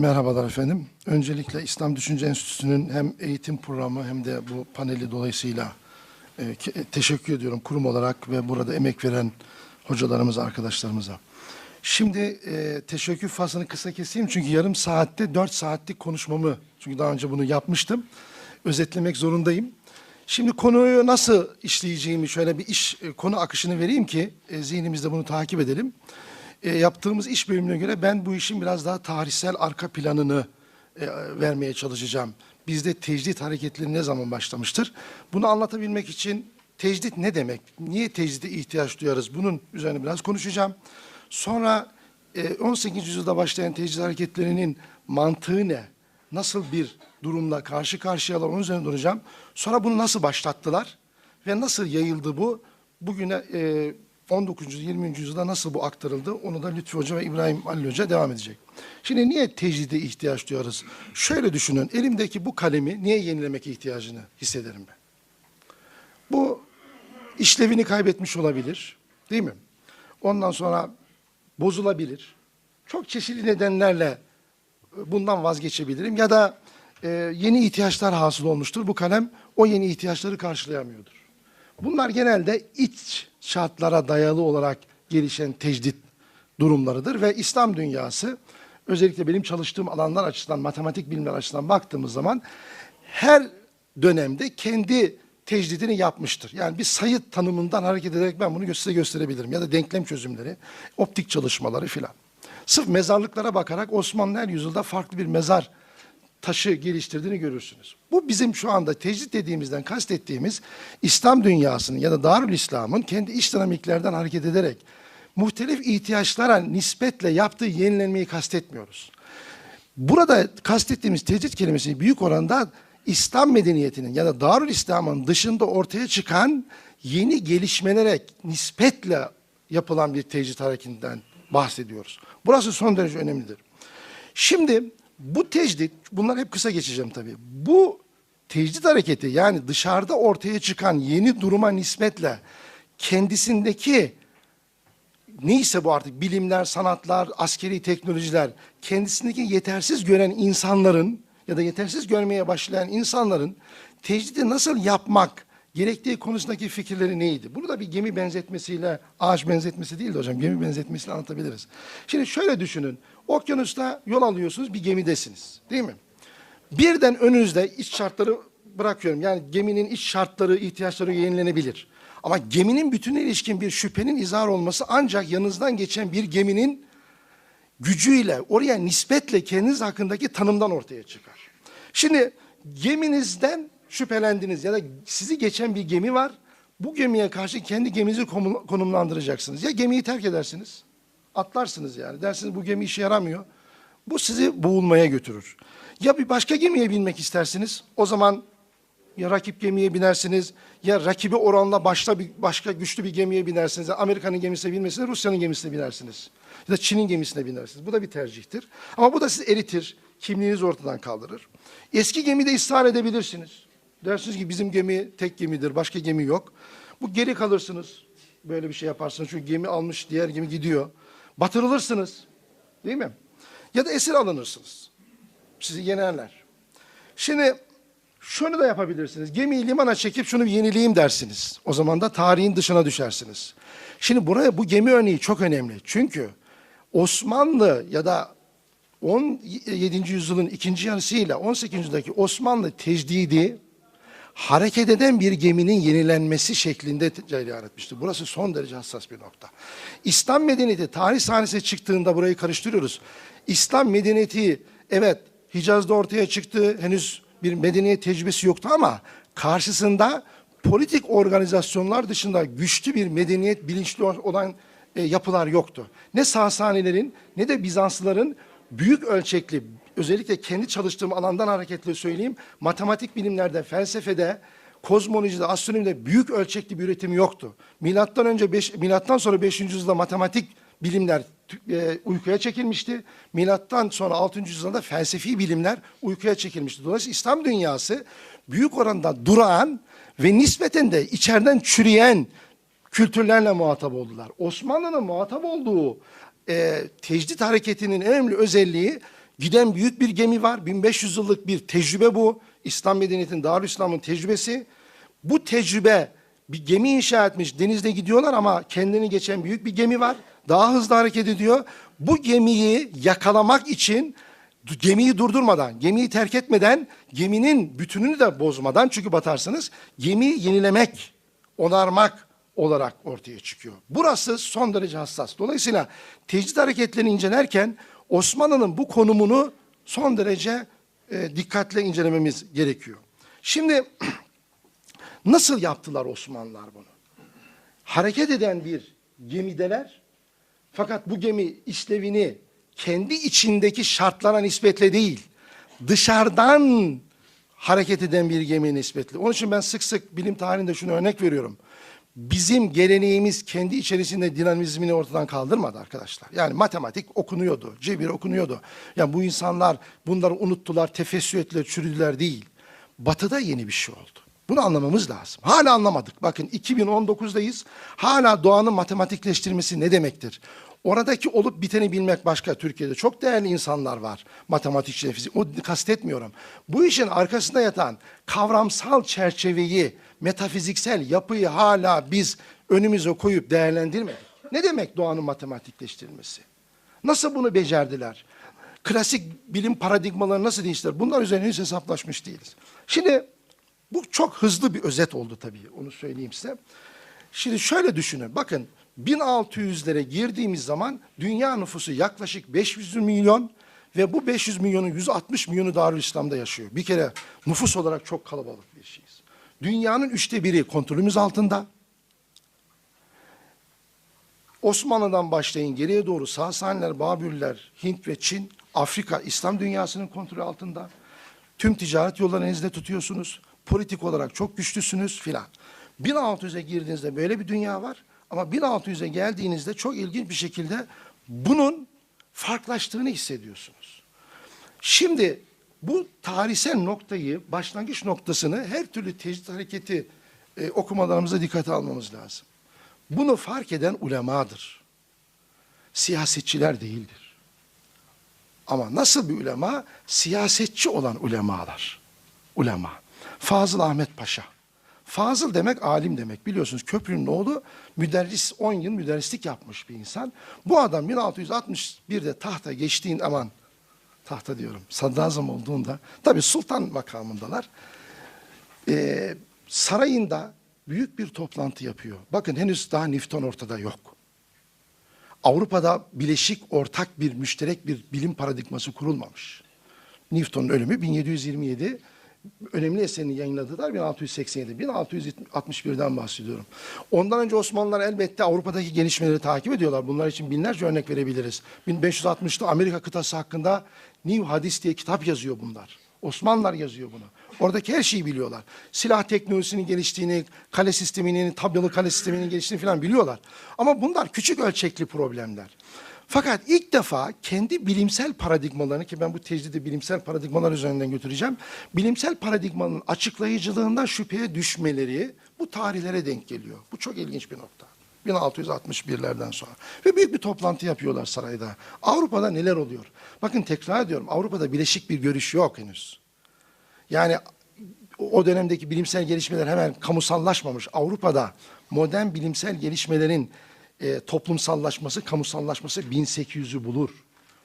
Merhabalar efendim. Öncelikle İslam Düşünce Enstitüsü'nün hem eğitim programı hem de bu paneli dolayısıyla e, ke- teşekkür ediyorum kurum olarak ve burada emek veren hocalarımıza, arkadaşlarımıza. Şimdi e, teşekkür faslını kısa keseyim çünkü yarım saatte dört saatlik konuşmamı, çünkü daha önce bunu yapmıştım, özetlemek zorundayım. Şimdi konuyu nasıl işleyeceğimi şöyle bir iş e, konu akışını vereyim ki e, zihnimizde bunu takip edelim. E, yaptığımız iş bölümüne göre ben bu işin biraz daha tarihsel arka planını e, vermeye çalışacağım. Bizde tecdit hareketleri ne zaman başlamıştır? Bunu anlatabilmek için tecdit ne demek? Niye tecdide ihtiyaç duyarız? Bunun üzerine biraz konuşacağım. Sonra e, 18. yüzyılda başlayan tecdit hareketlerinin mantığı ne? Nasıl bir durumla karşı karşıyalar onun üzerine duracağım. Sonra bunu nasıl başlattılar ve nasıl yayıldı bu? Bugüne e, 19. 20. yüzyılda nasıl bu aktarıldı? Onu da Lütfü Hoca ve İbrahim Halil Hoca devam edecek. Şimdi niye tecdide ihtiyaç duyarız? Şöyle düşünün. Elimdeki bu kalemi niye yenilemek ihtiyacını hissederim ben? Bu işlevini kaybetmiş olabilir. Değil mi? Ondan sonra bozulabilir. Çok çeşitli nedenlerle e, bundan vazgeçebilirim. Ya da e, yeni ihtiyaçlar hasıl olmuştur. Bu kalem o yeni ihtiyaçları karşılayamıyordur. Bunlar genelde iç şartlara dayalı olarak gelişen tecdit durumlarıdır ve İslam dünyası özellikle benim çalıştığım alanlar açısından, matematik bilimler açısından baktığımız zaman her dönemde kendi tecdidini yapmıştır. Yani bir sayı tanımından hareket ederek ben bunu size gösterebilirim. Ya da denklem çözümleri, optik çalışmaları filan. Sırf mezarlıklara bakarak Osmanlı her yüzyılda farklı bir mezar taşı geliştirdiğini görürsünüz. Bu bizim şu anda tecrit dediğimizden kastettiğimiz İslam dünyasının ya da Darül İslam'ın kendi iç dinamiklerden hareket ederek muhtelif ihtiyaçlara nispetle yaptığı yenilenmeyi kastetmiyoruz. Burada kastettiğimiz tecrit kelimesi büyük oranda İslam medeniyetinin ya da Darül İslam'ın dışında ortaya çıkan yeni gelişmelere nispetle yapılan bir tecrit hareketinden bahsediyoruz. Burası son derece önemlidir. Şimdi bu tecdit, bunlar hep kısa geçeceğim tabii. Bu tecdit hareketi yani dışarıda ortaya çıkan yeni duruma nispetle kendisindeki neyse bu artık bilimler, sanatlar, askeri teknolojiler kendisindeki yetersiz gören insanların ya da yetersiz görmeye başlayan insanların tecdidi nasıl yapmak gerektiği konusundaki fikirleri neydi? Bunu da bir gemi benzetmesiyle, ağaç benzetmesi değil de hocam gemi benzetmesiyle anlatabiliriz. Şimdi şöyle düşünün. Okyanusta yol alıyorsunuz, bir gemidesiniz. Değil mi? Birden önünüzde iç şartları bırakıyorum. Yani geminin iç şartları, ihtiyaçları yenilenebilir. Ama geminin bütününe ilişkin bir şüphenin izah olması ancak yanınızdan geçen bir geminin gücüyle, oraya nispetle kendiniz hakkındaki tanımdan ortaya çıkar. Şimdi geminizden şüphelendiniz ya da sizi geçen bir gemi var. Bu gemiye karşı kendi geminizi konumlandıracaksınız. Ya gemiyi terk edersiniz, atlarsınız yani. Dersiniz bu gemi işe yaramıyor. Bu sizi boğulmaya götürür. Ya bir başka gemiye binmek istersiniz. O zaman ya rakip gemiye binersiniz ya rakibi oranla başta bir başka güçlü bir gemiye binersiniz. Amerika'nın gemisine binmesine Rusya'nın gemisine binersiniz. Ya da Çin'in gemisine binersiniz. Bu da bir tercihtir. Ama bu da sizi eritir. Kimliğinizi ortadan kaldırır. Eski gemide ısrar edebilirsiniz. Dersiniz ki bizim gemi tek gemidir. Başka gemi yok. Bu geri kalırsınız. Böyle bir şey yaparsınız. Çünkü gemi almış diğer gemi gidiyor. Batırılırsınız. Değil mi? Ya da esir alınırsınız. Sizi yenerler. Şimdi şunu da yapabilirsiniz. Gemiyi limana çekip şunu yenileyim dersiniz. O zaman da tarihin dışına düşersiniz. Şimdi buraya bu gemi örneği çok önemli. Çünkü Osmanlı ya da 17. yüzyılın ikinci yarısıyla 18. yüzyıldaki Osmanlı tecdidi hareket eden bir geminin yenilenmesi şeklinde cereyan etmiştir. Burası son derece hassas bir nokta. İslam medeniyeti tarih sahnesine çıktığında burayı karıştırıyoruz. İslam medeniyeti evet Hicaz'da ortaya çıktı. Henüz bir medeniyet tecrübesi yoktu ama karşısında politik organizasyonlar dışında güçlü bir medeniyet bilinçli olan e, yapılar yoktu. Ne Sasanilerin ne de Bizanslıların büyük ölçekli özellikle kendi çalıştığım alandan hareketle söyleyeyim matematik bilimlerde, felsefede, kozmolojide, astronomide büyük ölçekli bir üretim yoktu. Milattan önce beş, milattan sonra 5. yüzyılda matematik bilimler e, uykuya çekilmişti. Milattan sonra 6. yüzyılda felsefi bilimler uykuya çekilmişti. Dolayısıyla İslam dünyası büyük oranda durağan ve nispeten de içeriden çürüyen kültürlerle muhatap oldular. Osmanlı'nın muhatap olduğu e, tecdit hareketinin en önemli özelliği Giden büyük bir gemi var. 1500 yıllık bir tecrübe bu. İslam medeniyetinin, Darülislam'ın tecrübesi. Bu tecrübe bir gemi inşa etmiş. Denizde gidiyorlar ama kendini geçen büyük bir gemi var. Daha hızlı hareket ediyor. Bu gemiyi yakalamak için gemiyi durdurmadan, gemiyi terk etmeden, geminin bütününü de bozmadan çünkü batarsınız, gemiyi yenilemek, onarmak olarak ortaya çıkıyor. Burası son derece hassas. Dolayısıyla tecrit hareketlerini incelerken Osmanlı'nın bu konumunu son derece e, dikkatle incelememiz gerekiyor. Şimdi nasıl yaptılar Osmanlılar bunu? Hareket eden bir gemideler fakat bu gemi işlevini kendi içindeki şartlara nispetle değil, dışarıdan hareket eden bir gemiye nispetle. Onun için ben sık sık bilim tarihinde şunu örnek veriyorum. Bizim geleneğimiz kendi içerisinde dinamizmini ortadan kaldırmadı arkadaşlar. Yani matematik okunuyordu, cebir okunuyordu. Yani bu insanlar bunları unuttular, tefessü çürüdüler değil. Batı'da yeni bir şey oldu. Bunu anlamamız lazım. Hala anlamadık. Bakın 2019'dayız. Hala doğanın matematikleştirmesi ne demektir? Oradaki olup biteni bilmek başka. Türkiye'de çok değerli insanlar var. Matematikçi, fizik. O kastetmiyorum. Bu işin arkasında yatan kavramsal çerçeveyi, metafiziksel yapıyı hala biz önümüze koyup değerlendirmedik. Ne demek doğanın matematikleştirilmesi? Nasıl bunu becerdiler? Klasik bilim paradigmaları nasıl değiştiler? Bunlar üzerine hiç hesaplaşmış değiliz. Şimdi bu çok hızlı bir özet oldu tabii. Onu söyleyeyim size. Şimdi şöyle düşünün. Bakın 1600'lere girdiğimiz zaman dünya nüfusu yaklaşık 500 milyon ve bu 500 milyonun 160 milyonu Darülislam'da yaşıyor. Bir kere nüfus olarak çok kalabalık bir şeyiz. Dünyanın üçte biri kontrolümüz altında. Osmanlı'dan başlayın geriye doğru Sasaniler, Babürler, Hint ve Çin, Afrika, İslam dünyasının kontrolü altında. Tüm ticaret yollarını elinizde tutuyorsunuz. Politik olarak çok güçlüsünüz filan. 1600'e girdiğinizde böyle bir dünya var. Ama 1600'e geldiğinizde çok ilginç bir şekilde bunun farklılaştığını hissediyorsunuz. Şimdi bu tarihsel noktayı, başlangıç noktasını her türlü tecrit hareketi e, okumalarımıza dikkate almamız lazım. Bunu fark eden ulemadır. Siyasetçiler değildir. Ama nasıl bir ulema? Siyasetçi olan ulemalar. Ulema. Fazıl Ahmet Paşa. Fazıl demek alim demek. Biliyorsunuz Köprünün oğlu müderris 10 yıl müderrislik yapmış bir insan. Bu adam 1661'de tahta geçtiğin aman tahta diyorum sadrazam olduğunda tabi sultan makamındalar. Ee, sarayında büyük bir toplantı yapıyor. Bakın henüz daha Newton ortada yok. Avrupa'da bileşik ortak bir müşterek bir bilim paradigması kurulmamış. Newton'un ölümü 1727 önemli eserini yayınladılar 1687. 1661'den bahsediyorum. Ondan önce Osmanlılar elbette Avrupa'daki gelişmeleri takip ediyorlar. Bunlar için binlerce örnek verebiliriz. 1560'da Amerika kıtası hakkında New Hadis diye kitap yazıyor bunlar. Osmanlılar yazıyor bunu. Oradaki her şeyi biliyorlar. Silah teknolojisinin geliştiğini, kale sisteminin, tabyalı kale sisteminin geliştiğini falan biliyorlar. Ama bunlar küçük ölçekli problemler. Fakat ilk defa kendi bilimsel paradigmalarını ki ben bu tecridi bilimsel paradigmalar üzerinden götüreceğim. Bilimsel paradigmanın açıklayıcılığından şüpheye düşmeleri bu tarihlere denk geliyor. Bu çok ilginç bir nokta. 1661'lerden sonra. Ve büyük bir toplantı yapıyorlar sarayda. Avrupa'da neler oluyor? Bakın tekrar ediyorum Avrupa'da bileşik bir görüş yok henüz. Yani o dönemdeki bilimsel gelişmeler hemen kamusallaşmamış. Avrupa'da modern bilimsel gelişmelerin e, toplumsallaşması, kamusallaşması 1800'ü bulur.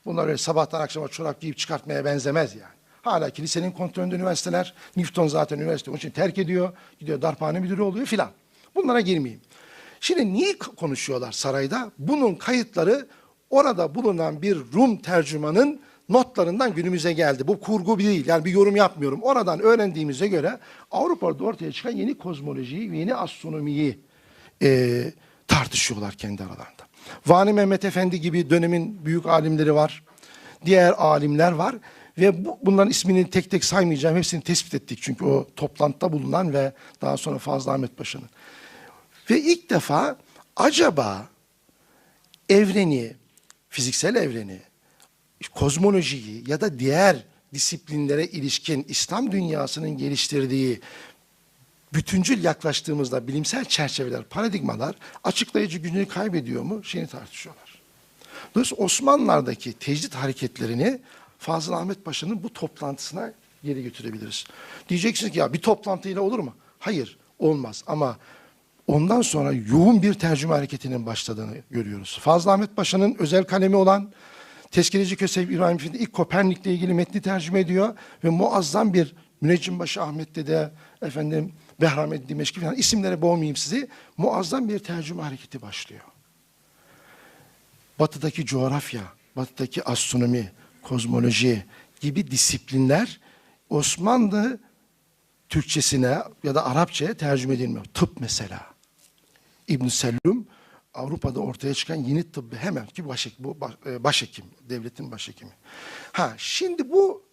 Bunlar öyle sabahtan akşama çorap giyip çıkartmaya benzemez yani. Hala kilisenin kontrolünde üniversiteler. Newton zaten üniversite onun için terk ediyor. Gidiyor darphane müdürü oluyor filan. Bunlara girmeyeyim. Şimdi niye konuşuyorlar sarayda? Bunun kayıtları orada bulunan bir Rum tercümanın notlarından günümüze geldi. Bu kurgu değil. Yani bir yorum yapmıyorum. Oradan öğrendiğimize göre Avrupa'da ortaya çıkan yeni kozmolojiyi, yeni astronomiyi e, tartışıyorlar kendi aralarında. Vani Mehmet Efendi gibi dönemin büyük alimleri var. Diğer alimler var. Ve bu, bunların ismini tek tek saymayacağım. Hepsini tespit ettik. Çünkü o toplantıda bulunan ve daha sonra Fazıl Ahmet Paşa'nın. Ve ilk defa acaba evreni, fiziksel evreni, kozmolojiyi ya da diğer disiplinlere ilişkin İslam dünyasının geliştirdiği bütüncül yaklaştığımızda bilimsel çerçeveler, paradigmalar açıklayıcı gücünü kaybediyor mu? Şeyini tartışıyorlar. Dolayısıyla Osmanlılar'daki tecrit hareketlerini Fazıl Ahmet Paşa'nın bu toplantısına geri götürebiliriz. Diyeceksiniz ki ya bir toplantıyla olur mu? Hayır, olmaz ama ondan sonra yoğun bir tercüme hareketinin başladığını görüyoruz. Fazıl Ahmet Paşa'nın özel kalemi olan Tezkereci Kösev İbrahim Efendi ilk Kopernik'le ilgili metni tercüme ediyor ve muazzam bir Müneccimbaşı Ahmet'te de efendim Behramet Dimeşki falan isimlere boğmayayım sizi. Muazzam bir tercüme hareketi başlıyor. Batıdaki coğrafya, batıdaki astronomi, kozmoloji gibi disiplinler Osmanlı Türkçesine ya da Arapçaya tercüme edilmiyor. Tıp mesela. İbn Sellum Avrupa'da ortaya çıkan yeni tıbbı hemen ki başhekim, bu e, başhekim, devletin başhekimi. Ha şimdi bu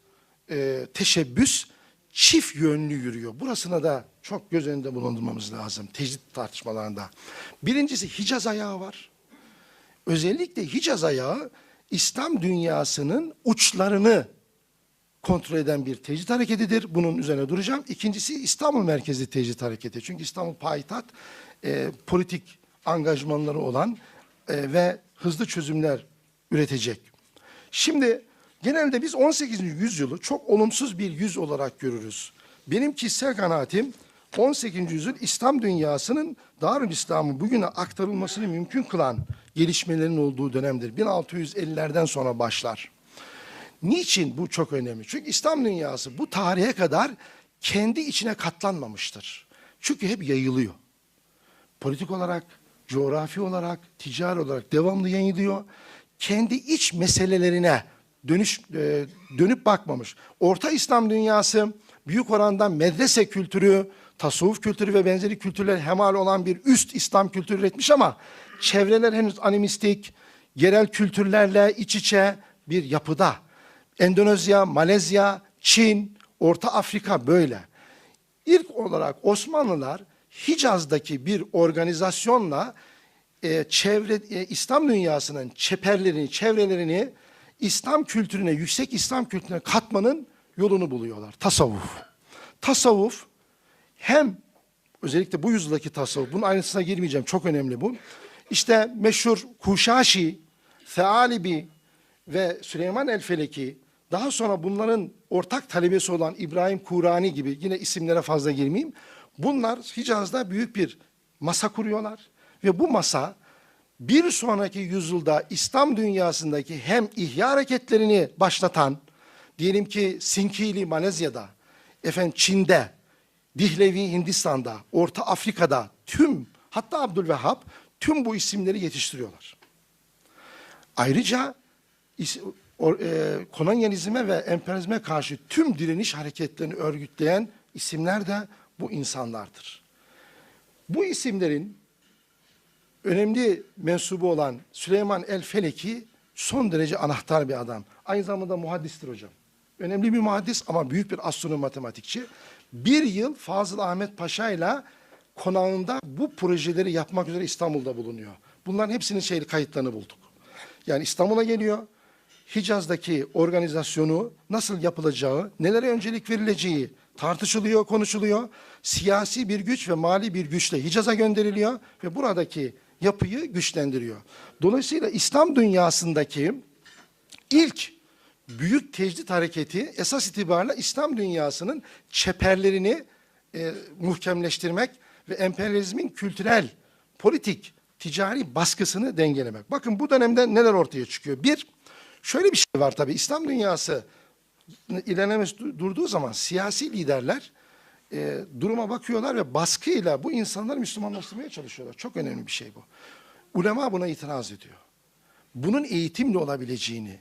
e, teşebbüs çift yönlü yürüyor. Burasına da çok göz önünde bulundurmamız lazım tecrit tartışmalarında. Birincisi Hicaz ayağı var. Özellikle Hicaz ayağı İslam dünyasının uçlarını kontrol eden bir tecrit hareketidir. Bunun üzerine duracağım. İkincisi İstanbul merkezli tecrit hareketi. Çünkü İstanbul payitaht e, politik angajmanları olan e, ve hızlı çözümler üretecek. Şimdi genelde biz 18. yüzyılı çok olumsuz bir yüz olarak görürüz. Benim kişisel kanaatim 18. yüzyıl İslam dünyasının Darül İslam'ın bugüne aktarılmasını mümkün kılan gelişmelerin olduğu dönemdir. 1650'lerden sonra başlar. Niçin bu çok önemli? Çünkü İslam dünyası bu tarihe kadar kendi içine katlanmamıştır. Çünkü hep yayılıyor. Politik olarak, coğrafi olarak, ticari olarak devamlı yayılıyor. Kendi iç meselelerine dönüş e, dönüp bakmamış. Orta İslam dünyası büyük oranda medrese kültürü, tasavvuf kültürü ve benzeri kültürler hemal olan bir üst İslam kültürü üretmiş ama çevreler henüz animistik, yerel kültürlerle iç içe bir yapıda. Endonezya, Malezya, Çin, Orta Afrika böyle. İlk olarak Osmanlılar Hicaz'daki bir organizasyonla e, çevre e, İslam dünyasının çeperlerini, çevrelerini İslam kültürüne, yüksek İslam kültürüne katmanın yolunu buluyorlar. Tasavvuf. Tasavvuf hem özellikle bu yüzyıldaki tasavvuf, bunun ayrıntısına girmeyeceğim, çok önemli bu. İşte meşhur Kuşaşi, Fealibi ve Süleyman el-Feleki, daha sonra bunların ortak talebesi olan İbrahim Kurani gibi, yine isimlere fazla girmeyeyim. Bunlar Hicaz'da büyük bir masa kuruyorlar ve bu masa bir sonraki yüzyılda İslam dünyasındaki hem ihya hareketlerini başlatan, diyelim ki Sinkili Malezya'da, efendim Çin'de, Dihlevi Hindistan'da, Orta Afrika'da tüm hatta Abdülvehhab tüm bu isimleri yetiştiriyorlar. Ayrıca e, kolonyalizme ve emperyalizme karşı tüm direniş hareketlerini örgütleyen isimler de bu insanlardır. Bu isimlerin önemli mensubu olan Süleyman El Feleki son derece anahtar bir adam. Aynı zamanda muhaddistir hocam. Önemli bir muhaddis ama büyük bir astronom matematikçi. Bir yıl Fazıl Ahmet Paşa ile konağında bu projeleri yapmak üzere İstanbul'da bulunuyor. Bunların hepsinin şeyli kayıtlarını bulduk. Yani İstanbul'a geliyor. Hicaz'daki organizasyonu nasıl yapılacağı, nelere öncelik verileceği tartışılıyor, konuşuluyor. Siyasi bir güç ve mali bir güçle Hicaz'a gönderiliyor ve buradaki yapıyı güçlendiriyor. Dolayısıyla İslam dünyasındaki ilk büyük tecdit hareketi esas itibariyle İslam dünyasının çeperlerini e, muhkemleştirmek ve emperyalizmin kültürel, politik, ticari baskısını dengelemek. Bakın bu dönemde neler ortaya çıkıyor? Bir, şöyle bir şey var tabii. İslam dünyası ilerlemesi du- durduğu zaman siyasi liderler e, duruma bakıyorlar ve baskıyla bu insanları Müslümanlaştırmaya çalışıyorlar. Çok önemli bir şey bu. Ulema buna itiraz ediyor. Bunun eğitimle olabileceğini,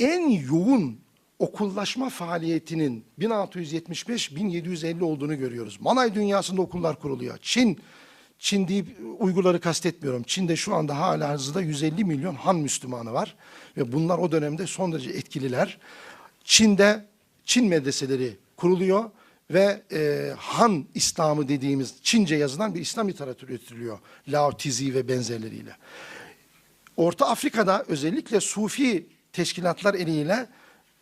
en yoğun okullaşma faaliyetinin 1675-1750 olduğunu görüyoruz. Manay dünyasında okullar kuruluyor. Çin, Çin deyip Uygurları kastetmiyorum. Çin'de şu anda hala hazırda 150 milyon Han Müslümanı var. Ve bunlar o dönemde son derece etkililer. Çin'de Çin medreseleri kuruluyor ve e, Han İslamı dediğimiz Çince yazılan bir İslam literatürü üretiliyor. Lao Tzu ve benzerleriyle. Orta Afrika'da özellikle Sufi teşkilatlar eliyle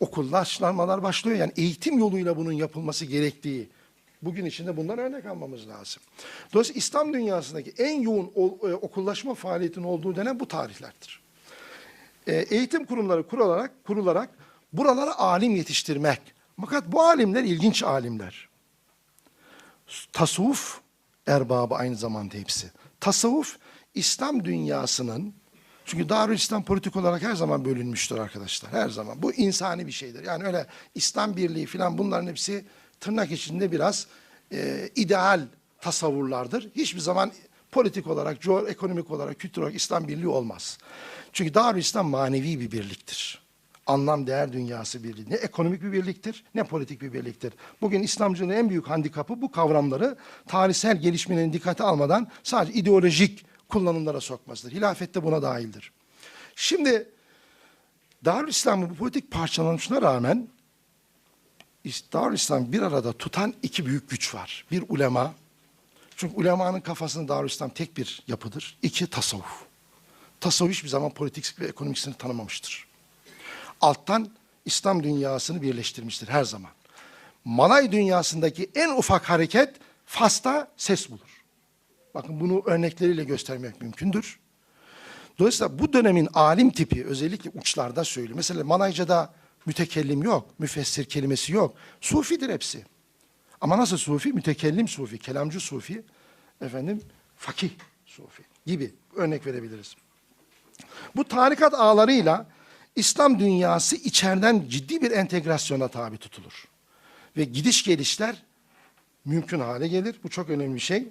okullaştırmalar başlıyor. Yani eğitim yoluyla bunun yapılması gerektiği. Bugün içinde bundan örnek almamız lazım. Dolayısıyla İslam dünyasındaki en yoğun e, okullaşma faaliyetinin olduğu dönem bu tarihlerdir. E, eğitim kurumları kurularak, kurularak buralara alim yetiştirmek. Fakat bu alimler ilginç alimler. Tasavvuf erbabı aynı zamanda hepsi. Tasavvuf İslam dünyasının çünkü Darül İslam politik olarak her zaman bölünmüştür arkadaşlar. Her zaman. Bu insani bir şeydir. Yani öyle İslam birliği falan bunların hepsi tırnak içinde biraz e, ideal tasavvurlardır. Hiçbir zaman politik olarak, ekonomik olarak, kültür olarak İslam birliği olmaz. Çünkü Darül İslam manevi bir birliktir. Anlam değer dünyası birliği. Ne ekonomik bir birliktir ne politik bir birliktir. Bugün İslamcılığın en büyük handikapı bu kavramları tarihsel gelişmenin dikkate almadan sadece ideolojik kullanımlara sokmasıdır. Hilafet de buna dahildir. Şimdi Darülislam'ın bu politik parçalanışına rağmen Darülislam bir arada tutan iki büyük güç var. Bir ulema. Çünkü ulemanın kafasında Darülislam tek bir yapıdır. İki tasavvuf. Tasavvuf hiçbir zaman politik ve ekonomik sınır tanımamıştır. Alttan İslam dünyasını birleştirmiştir her zaman. Malay dünyasındaki en ufak hareket Fas'ta ses bulur. Bakın bunu örnekleriyle göstermek mümkündür. Dolayısıyla bu dönemin alim tipi özellikle uçlarda söylüyor. Mesela Malayca'da mütekellim yok, müfessir kelimesi yok. Sufidir hepsi. Ama nasıl sufi? Mütekellim sufi, kelamcı sufi, efendim fakih sufi gibi örnek verebiliriz. Bu tarikat ağlarıyla İslam dünyası içeriden ciddi bir entegrasyona tabi tutulur. Ve gidiş gelişler mümkün hale gelir. Bu çok önemli bir şey.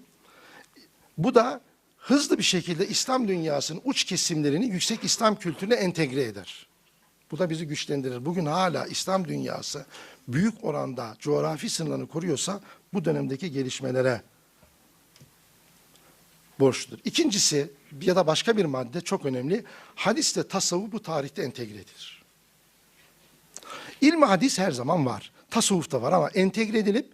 Bu da hızlı bir şekilde İslam dünyasının uç kesimlerini yüksek İslam kültürüne entegre eder. Bu da bizi güçlendirir. Bugün hala İslam dünyası büyük oranda coğrafi sınırlarını koruyorsa bu dönemdeki gelişmelere borçludur. İkincisi ya da başka bir madde çok önemli. Hadisle tasavvuf bu tarihte entegre edilir. İlmi hadis her zaman var. Tasavvuf da var ama entegre edilip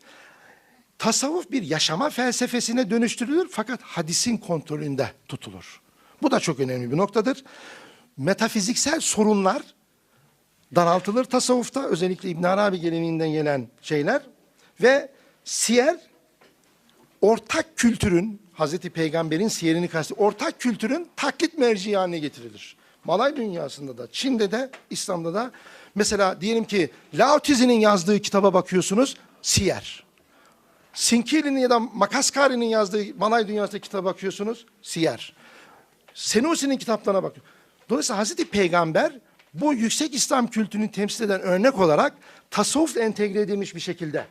tasavvuf bir yaşama felsefesine dönüştürülür fakat hadisin kontrolünde tutulur. Bu da çok önemli bir noktadır. Metafiziksel sorunlar daraltılır tasavvufta özellikle İbn Arabi geleneğinden gelen şeyler ve siyer ortak kültürün Hazreti Peygamber'in siyerini kastı ortak kültürün taklit merci haline getirilir. Malay dünyasında da, Çin'de de, İslam'da da mesela diyelim ki Lao Tzu'nun yazdığı kitaba bakıyorsunuz, siyer. Sinkili'nin ya da Makaskari'nin yazdığı Malay dünyasındaki kitaba bakıyorsunuz, siyer. Senusi'nin kitaplarına bakıyor. Dolayısıyla Hazreti Peygamber bu yüksek İslam kültürünü temsil eden örnek olarak tasavvufla entegre edilmiş bir şekilde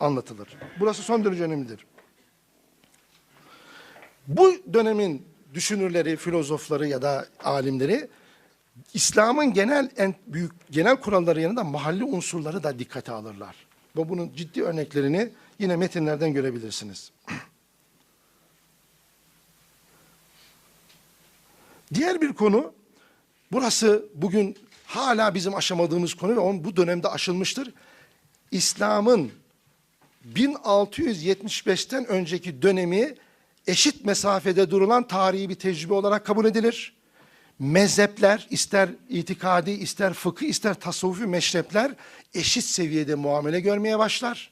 anlatılır. Burası son derece önemlidir. Bu dönemin düşünürleri, filozofları ya da alimleri İslam'ın genel en büyük genel kuralları yanında mahalli unsurları da dikkate alırlar. Ve bunun ciddi örneklerini yine metinlerden görebilirsiniz. Diğer bir konu, burası bugün hala bizim aşamadığımız konu ve on bu dönemde aşılmıştır. İslam'ın 1675'ten önceki dönemi eşit mesafede durulan tarihi bir tecrübe olarak kabul edilir. Mezhepler, ister itikadi, ister fıkıh, ister tasavvufi meşrepler eşit seviyede muamele görmeye başlar.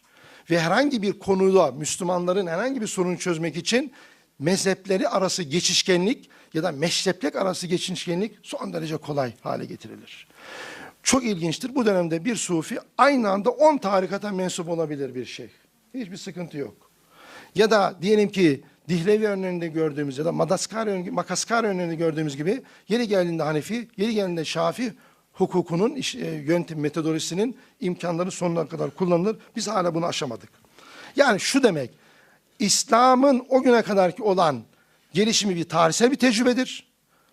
Ve herhangi bir konuda Müslümanların herhangi bir sorunu çözmek için mezhepleri arası geçişkenlik ya da meşreplik arası geçişkenlik son derece kolay hale getirilir. Çok ilginçtir. Bu dönemde bir sufi aynı anda 10 tarikata mensup olabilir bir şey. Hiçbir sıkıntı yok. Ya da diyelim ki Dihlevi örneğinde gördüğümüz ya da Madaskar, Makaskar örneğinde gördüğümüz gibi yeri geldiğinde Hanefi, yeri geldiğinde Şafi hukukunun, iş- e, yöntem, metodolojisinin imkanları sonuna kadar kullanılır. Biz hala bunu aşamadık. Yani şu demek, İslam'ın o güne kadarki olan gelişimi bir tarihsel bir tecrübedir.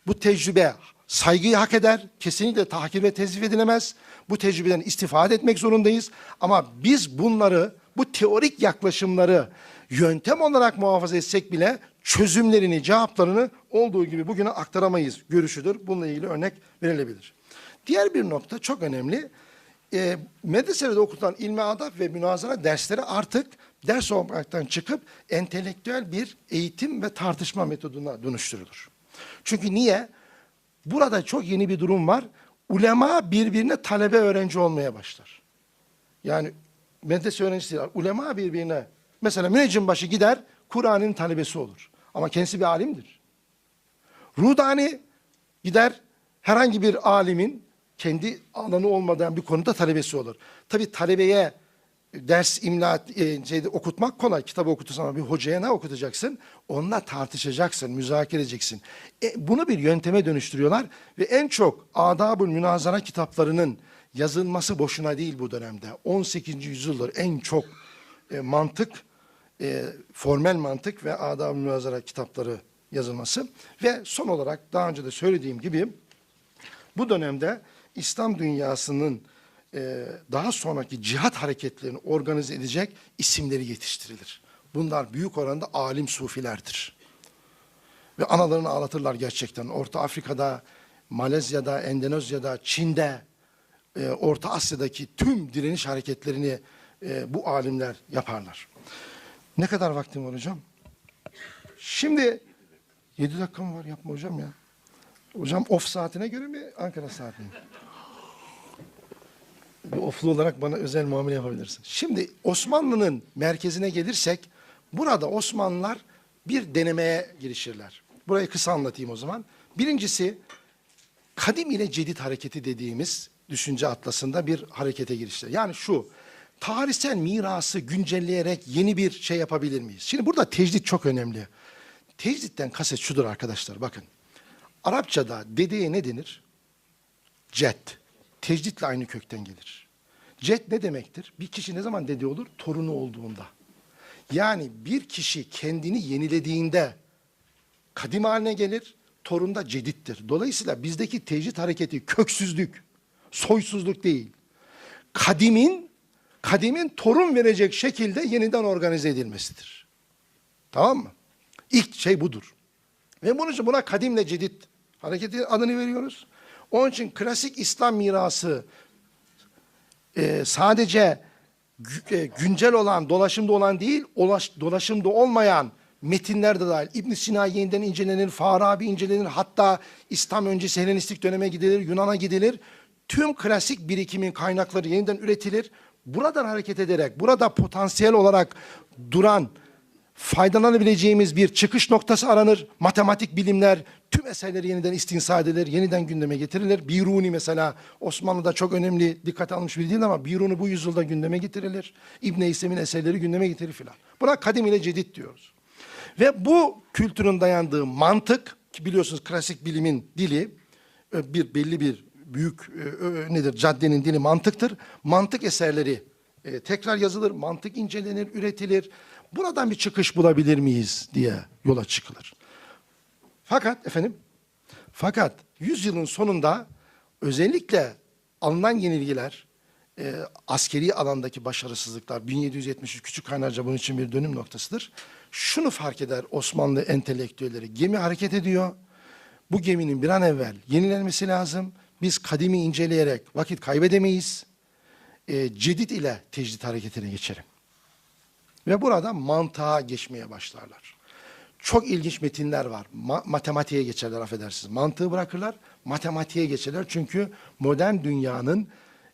Bu tecrübe saygıyı hak eder. Kesinlikle tahkir ve tezvif edilemez. Bu tecrübeden istifade etmek zorundayız. Ama biz bunları, bu teorik yaklaşımları yöntem olarak muhafaza etsek bile çözümlerini, cevaplarını olduğu gibi bugüne aktaramayız görüşüdür. Bununla ilgili örnek verilebilir. Diğer bir nokta çok önemli. E, medreselerde okutulan ilmi adab ve münazara dersleri artık ders olmaktan çıkıp entelektüel bir eğitim ve tartışma metoduna dönüştürülür. Çünkü niye? Burada çok yeni bir durum var. Ulema birbirine talebe öğrenci olmaya başlar. Yani medrese öğrencisi değil, ulema birbirine. Mesela müneccimbaşı gider, Kur'an'ın talebesi olur. Ama kendisi bir alimdir. Rudani gider herhangi bir alimin kendi alanı olmadan bir konuda talebesi olur. Tabii talebeye ders imla e, okutmak kolay. Kitabı okutursan ama bir hocaya ne okutacaksın? Onunla tartışacaksın, müzakere edeceksin. E, bunu bir yönteme dönüştürüyorlar ve en çok adab-ı münazara kitaplarının yazılması boşuna değil bu dönemde. 18. yüzyıldır en çok e, mantık, e, formel mantık ve adab-ı münazara kitapları yazılması. Ve son olarak daha önce de söylediğim gibi bu dönemde İslam dünyasının e, daha sonraki cihat hareketlerini organize edecek isimleri yetiştirilir. Bunlar büyük oranda alim sufilerdir. Ve analarını ağlatırlar gerçekten. Orta Afrika'da, Malezya'da, Endonezya'da, Çin'de, e, Orta Asya'daki tüm direniş hareketlerini e, bu alimler yaparlar. Ne kadar vaktim var hocam? Şimdi 7 dakikam var yapma hocam ya. Hocam off saatine göre mi Ankara saatine? Bir oflu olarak bana özel muamele yapabilirsin. Şimdi Osmanlı'nın merkezine gelirsek burada Osmanlılar bir denemeye girişirler. Burayı kısa anlatayım o zaman. Birincisi kadim ile cedid hareketi dediğimiz düşünce atlasında bir harekete girişler. Yani şu tarihsel mirası güncelleyerek yeni bir şey yapabilir miyiz? Şimdi burada tecdit çok önemli. Tecditten kasıt şudur arkadaşlar bakın. Arapçada dedeye ne denir? Cet. Tecditle aynı kökten gelir. Cet ne demektir? Bir kişi ne zaman dede olur? Torunu olduğunda. Yani bir kişi kendini yenilediğinde kadim haline gelir, torunda cedittir. Dolayısıyla bizdeki tecrit hareketi köksüzlük, soysuzluk değil. Kadimin, kadimin torun verecek şekilde yeniden organize edilmesidir. Tamam mı? İlk şey budur. Ve bunun için buna kadimle cedid hareketi adını veriyoruz. Onun için klasik İslam mirası e, sadece e, güncel olan, dolaşımda olan değil, ulaş, dolaşımda olmayan metinler de dahil. İbn Sina yeniden incelenir, Farabi incelenir, hatta İslam öncesi Helenistik döneme gidilir, Yunan'a gidilir. Tüm klasik birikimin kaynakları yeniden üretilir. Buradan hareket ederek, burada potansiyel olarak duran, faydalanabileceğimiz bir çıkış noktası aranır. Matematik bilimler tüm eserleri yeniden istinsa edilir, yeniden gündeme getirilir. Biruni mesela Osmanlı'da çok önemli dikkat almış bir değil ama Biruni bu yüzyılda gündeme getirilir. İbn İslam'ın eserleri gündeme getirilir filan. Buna kadim ile cedid diyoruz. Ve bu kültürün dayandığı mantık ki biliyorsunuz klasik bilimin dili e, bir belli bir büyük e, nedir caddenin dili mantıktır. Mantık eserleri e, tekrar yazılır, mantık incelenir, üretilir. Buradan bir çıkış bulabilir miyiz diye yola çıkılır. Fakat efendim, fakat yüzyılın sonunda özellikle alınan yenilgiler, e, askeri alandaki başarısızlıklar, 1773 Küçük Kaynarca bunun için bir dönüm noktasıdır. Şunu fark eder Osmanlı entelektüelleri, gemi hareket ediyor, bu geminin bir an evvel yenilenmesi lazım. Biz kadimi inceleyerek vakit kaybedemeyiz. E, cedid ile tecdit hareketine geçelim. Ve burada mantığa geçmeye başlarlar. Çok ilginç metinler var. Ma- matematiğe geçerler affedersiniz. Mantığı bırakırlar, matematiğe geçerler. Çünkü modern dünyanın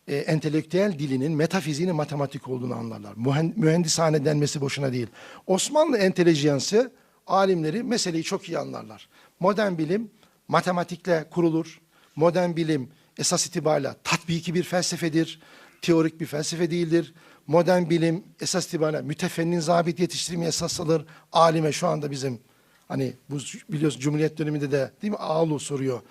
e, entelektüel dilinin, metafiziğinin matematik olduğunu anlarlar. Mühen- mühendishane denmesi boşuna değil. Osmanlı entelejiyansı, alimleri meseleyi çok iyi anlarlar. Modern bilim matematikle kurulur. Modern bilim esas itibariyle tatbiki bir felsefedir. Teorik bir felsefe değildir. Modern bilim esas itibariyle mütefennin zabit yetiştirmeyi esas alır. Alime şu anda bizim hani bu biliyorsun Cumhuriyet döneminde de değil mi Ağlu soruyor.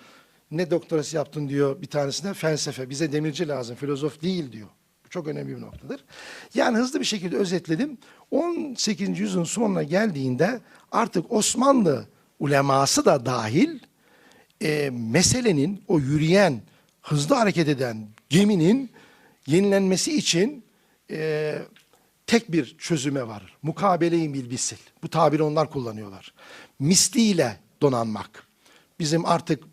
Ne doktorası yaptın diyor bir tanesine felsefe. Bize demirci lazım filozof değil diyor. Bu çok önemli bir noktadır. Yani hızlı bir şekilde özetledim. 18. yüzyılın sonuna geldiğinde artık Osmanlı uleması da dahil e, meselenin o yürüyen, hızlı hareket eden geminin yenilenmesi için e, tek bir çözüme var. Mukabele-i bilbisil. Bu tabiri onlar kullanıyorlar. Misliyle donanmak. Bizim artık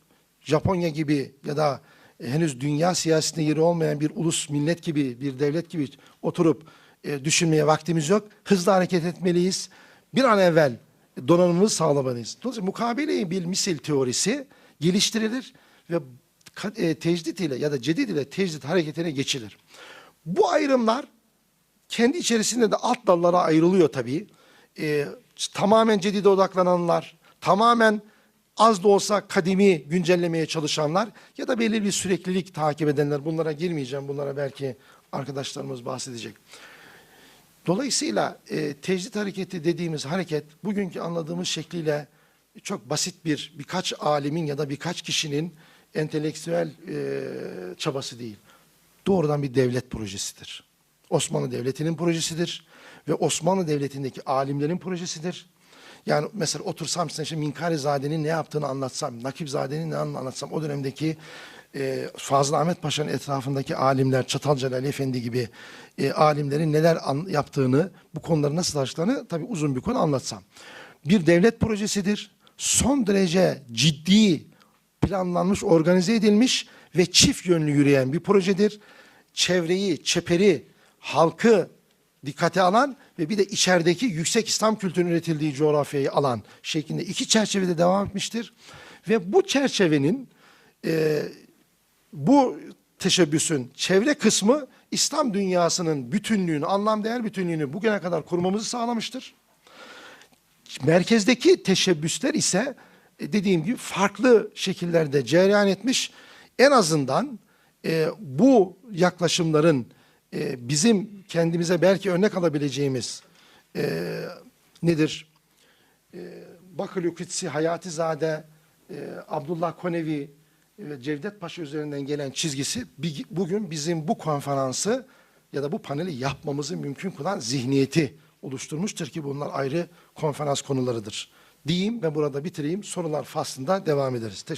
Japonya gibi ya da henüz dünya siyasetinde yeri olmayan bir ulus millet gibi, bir devlet gibi oturup e, düşünmeye vaktimiz yok. Hızlı hareket etmeliyiz. Bir an evvel donanımımızı sağlamalıyız. Dolayısıyla mukabele-i bil misil teorisi geliştirilir ve e, tecdit ile ya da cedid ile tecdit hareketine geçilir. Bu ayrımlar kendi içerisinde de alt dallara ayrılıyor tabii. Ee, tamamen cedide odaklananlar, tamamen az da olsa kadimi güncellemeye çalışanlar ya da belirli bir süreklilik takip edenler bunlara girmeyeceğim. Bunlara belki arkadaşlarımız bahsedecek. Dolayısıyla e, tecrit hareketi dediğimiz hareket bugünkü anladığımız şekliyle çok basit bir birkaç alimin ya da birkaç kişinin entelektüel e, çabası değil. Doğrudan bir devlet projesidir. Osmanlı Devleti'nin projesidir ve Osmanlı Devleti'ndeki alimlerin projesidir. Yani mesela otursam size şimdi Minkarizade'nin ne yaptığını anlatsam, Nakipzade'nin ne anlatsam o dönemdeki e, Fazıl Ahmet Paşa'nın etrafındaki alimler, Çatalca Ali Efendi gibi e, alimlerin neler an- yaptığını, bu konuları nasıl açtığını tabii uzun bir konu anlatsam. Bir devlet projesidir. Son derece ciddi, planlanmış, organize edilmiş ve çift yönlü yürüyen bir projedir. Çevreyi, çeperi, halkı dikkate alan ve bir de içerideki yüksek İslam kültürünün üretildiği coğrafyayı alan şeklinde iki çerçevede devam etmiştir. Ve bu çerçevenin e, bu teşebbüsün çevre kısmı İslam dünyasının bütünlüğünü, anlam değer bütünlüğünü bugüne kadar kurmamızı sağlamıştır. Merkezdeki teşebbüsler ise e, dediğim gibi farklı şekillerde cereyan etmiş. En azından e, bu yaklaşımların e, bizim kendimize belki örnek alabileceğimiz e, nedir? E, Bakırlı Kutsi, Hayatizade, e, Abdullah Konevi ve Cevdet Paşa üzerinden gelen çizgisi bugün bizim bu konferansı ya da bu paneli yapmamızı mümkün kılan zihniyeti oluşturmuştur ki bunlar ayrı konferans konularıdır. Diyeyim ve burada bitireyim. Sorular faslında devam ederiz. Teşekkür